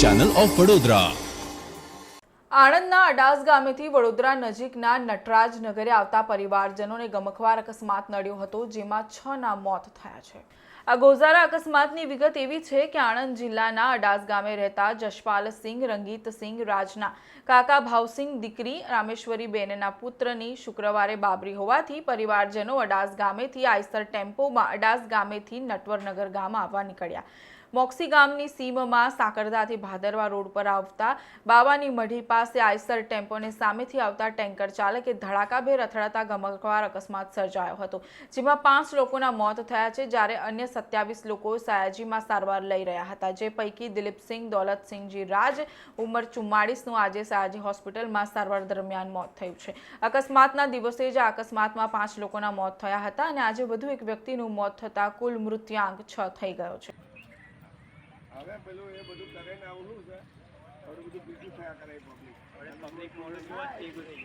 Channel of Vadodara આણંદના અડાસ ગામેથી વડોદરા નજીકના નટરાજ નગરે આવતા પરિવારજનોને ગમખવાર અકસ્માત નડ્યો હતો, જેમાં છ ના મોત થયા છે. આ ગોઝારા અકસ્માતની વિગત એવી છે કે આણંદ જિલ્લાના અડાસ ગામે રહેતા જશપાલસિંહ રંગીતસિંહ રાજના કાકા ભાવસિંહ દીકરી રામેશ્વરી બેનના પુત્રની શુક્રવારે બાબરી હોવાથી પરિવારજનો અડાસ ગામેથી આઈસર ટેમ્પોમાં અડાસ ગામેથી નટવરનગર ગામ આવવા નીકળ્યા. મોક્સી ગામની સીમમાં સાકરદાથી ભાદરવા રોડ પર આવતા બાવાની મઢી પાસે આઈસર ટેમ્પોને સામેથી આવતા ટેન્કર ચાલકે ધડાકાભેર અથડાતા ગમકવાર અકસ્માત સર્જાયો હતો, જેમાં પાંચ લોકોના મોત થયા છે, જ્યારે અન્ય સત્યાવીસ લોકો સયાજીમાં સારવાર લઈ રહ્યા હતા. જે પૈકી દિલીપસિંહ, દોલતસિંહજી રાજ, ઉંમર ચુમ્માળીસનું આજે સયાજી હોસ્પિટલમાં સારવાર દરમિયાન મોત થયું છે. અકસ્માતના દિવસે જ અકસ્માતમાં પાંચ લોકોના મોત થયા હતા અને આજે વધુ એક વ્યક્તિનું મોત થતાં કુલ મૃત્યાંક છ થઈ ગયો છે. હવે પેલું એ બધું કરે ને આવનું છે થોડું બધું બીજું થયા કરે પબ્લિક પબ્લિક મોડે જોવા એ બધું